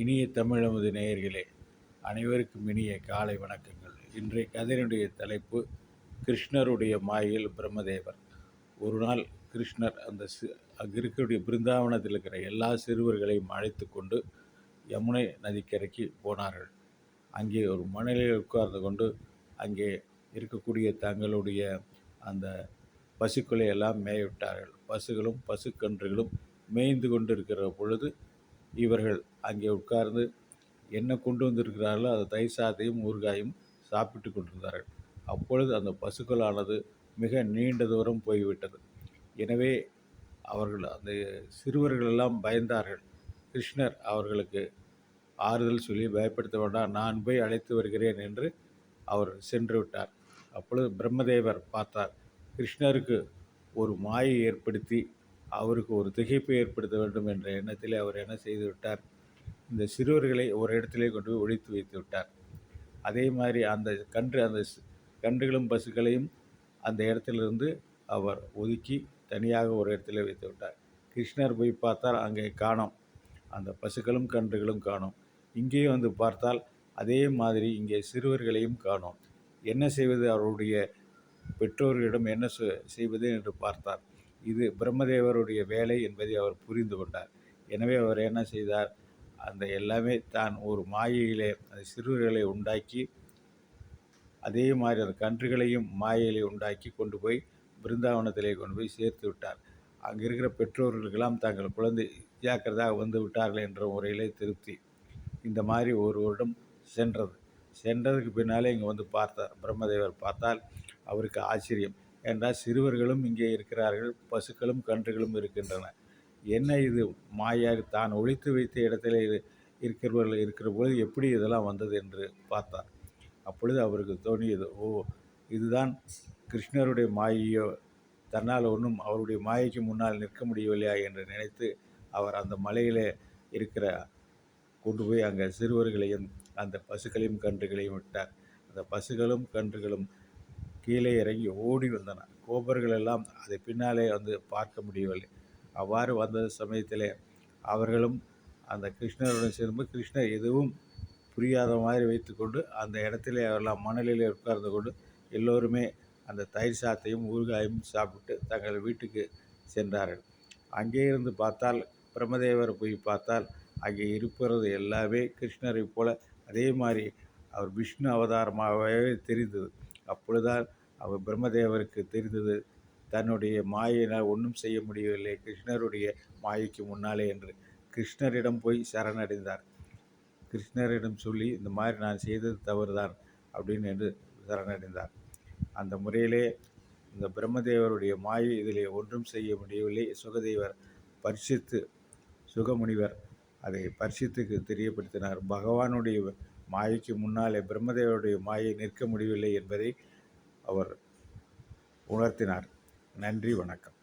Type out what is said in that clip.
இனிய தமிழமது நேயர்களே அனைவருக்கும் இனிய காலை வணக்கங்கள். இன்றைய கதையினுடைய தலைப்பு கிருஷ்ணருடைய மாயில் பிரம்மதேவர். ஒரு நாள் கிருஷ்ணர் அந்த சி அங்கே இருக்கக்கூடிய பிருந்தாவனத்தில் இருக்கிற எல்லா சிறுவர்களையும் அழைத்து கொண்டு யமுனை நதிக்கரைக்கு போனார்கள். அங்கே ஒரு மணலில் உட்கார்ந்து கொண்டு அங்கே இருக்கக்கூடிய தங்களுடைய அந்த பசுக்களை எல்லாம் மேயவிட்டார்கள். பசுகளும் பசுக்கன்றுகளும் மேய்ந்து கொண்டு இருக்கிற பொழுது இவர்கள் அங்கே உட்கார்ந்து என்ன கொண்டு வந்திருக்கிறார்களோ அந்த தயிர் சாதத்தையும் ஊறுகாயும் சாப்பிட்டு கொண்டிருந்தார்கள். அப்பொழுது அந்த பசுக்களானது மிக நீண்ட தூரம் போய்விட்டது. எனவே அவர்கள் அந்த சிறுவர்கள் எல்லாம் பயந்தார்கள். கிருஷ்ணர் அவர்களுக்கு ஆறுதல் சொல்லி பயப்படுத்த வேண்டாம் நான் போய் அழைத்து வருகிறேன் என்று அவர் சென்று விட்டார். அப்பொழுது பிரம்மதேவர் பார்த்தார் கிருஷ்ணருக்கு ஒரு மாயை ஏற்படுத்தி அவருக்கு ஒரு திகைப்பை ஏற்படுத்த வேண்டும் என்ற எண்ணத்தில் அவர் என்ன செய்து விட்டார்? இந்த சிறுவர்களை ஒரு இடத்திலே கொண்டு போய் ஒழித்து வைத்து விட்டார். அதே மாதிரி அந்த கன்று அந்த கன்றுகளும் பசுக்களையும் அந்த இடத்திலிருந்து அவர் ஒதுக்கி தனியாக ஒரு இடத்துல வைத்து விட்டார். கிருஷ்ணர் போய் பார்த்தால் அங்கே காணோம். அந்த பசுக்களும் கன்றுகளும் காணோம். இங்கேயும் வந்து பார்த்தால் அதே மாதிரி இங்கே சிறுவர்களையும் காணோம். என்ன செய்வது? அவருடைய பெற்றோர்களிடம் என்ன செய்வது என்று பார்த்தார். இது பிரம்மதேவருடைய வேலை என்பதை அவர் புரிந்து கொண்டார். எனவே அவர் என்ன செய்தார்? அந்த எல்லாமே தான் ஒரு மாயையிலே அந்த சிறுவர்களை உண்டாக்கி அதே மாதிரி அந்த கன்றுகளையும் மாயையிலே உண்டாக்கி கொண்டு போய் பிருந்தாவனத்திலே கொண்டு போய் சேர்த்து விட்டார். அங்கே இருக்கிற பெற்றோர்களுக்கெல்லாம் தங்கள் குழந்தை ஜாக்கிரதாக வந்து விட்டார்கள் என்ற முறையிலே திருப்தி. இந்த மாதிரி ஒரு வருடம் சென்றது. சென்றதுக்கு பின்னாலே இங்கே வந்து பார்த்தார். பிரம்மதேவர் பார்த்தால் அவருக்கு ஆச்சரியம். என்றால் சிறுவர்களும் இங்கே இருக்கிறார்கள் பசுக்களும் கன்றுகளும் இருக்கின்றன. என்ன இது? மாயார் தான் ஒழித்து வைத்த இடத்துல இருக்கிறவர்கள் இருக்கிற பொழுது எப்படி இதெல்லாம் வந்தது என்று பார்த்தார். அப்பொழுது அவருக்கு தோணியது ஓ இதுதான் கிருஷ்ணருடைய மாயையோ? தன்னால் ஒன்றும் அவருடைய மாயைக்கு முன்னால் நிற்க முடியவில்லையா? என்று நினைத்து அவர் அந்த மலையிலே இருக்கிற கொண்டு போய் அங்கே சிறுவர்களையும் அந்த பசுக்களையும் கன்றுகளையும் விட்டார். அந்த பசுகளும் கன்றுகளும் கீழே இறங்கி ஓடி வந்தன. கோபர்கள் எல்லாம் அதை பின்னாலே வந்து பார்க்க முடியவில்லை. அவ்வாறு வந்த சமயத்தில் அவர்களும் அந்த கிருஷ்ணருடன் சேர்ந்து கிருஷ்ணர் எதுவும் புரியாத மாதிரி வைத்துக்கொண்டு அந்த இடத்துல எல்லாம் மணலில் உட்கார்ந்து கொண்டு எல்லோருமே அந்த தயிர் சாத்தையும் ஊறுகாயும் சாப்பிட்டு தங்கள் வீட்டுக்கு சென்றார்கள். அங்கே இருந்து பார்த்தால் பிரம்மதேவர் போய் பார்த்தால் அங்கே இருப்பது எல்லாமே கிருஷ்ணரை போல அதே மாதிரி அவர் விஷ்ணு அவதாரமாகவே தெரிந்தது. அப்பொழுதுதான் அவர் பிரம்மதேவருக்கு தெரிந்தது. தன்னுடைய மாயினால் ஒன்றும் செய்ய முடியவில்லை. கிருஷ்ணருடைய மாயைக்கு முன்னாலே என்று கிருஷ்ணரிடம் போய் சரணடைந்தார். கிருஷ்ணரிடம் சொல்லி இந்த மாதிரி நான் செய்தது தவறுதான் அப்படின்னு என்று சரணடைந்தார். அந்த முறையிலே இந்த பிரம்மதேவருடைய மாயை இதிலே ஒன்றும் செய்ய முடியவில்லை. சுகதேவர் பரிசித்து சுகமுனிவர் அதை பரிசித்துக்கு தெரியப்படுத்தினார். பகவானுடைய மாயைக்கு முன்னாலே பிரம்மதேவருடைய மாயை நிற்க முடியவில்லை என்பதை அவர் உணர்த்தினார். நன்றி வணக்கம்.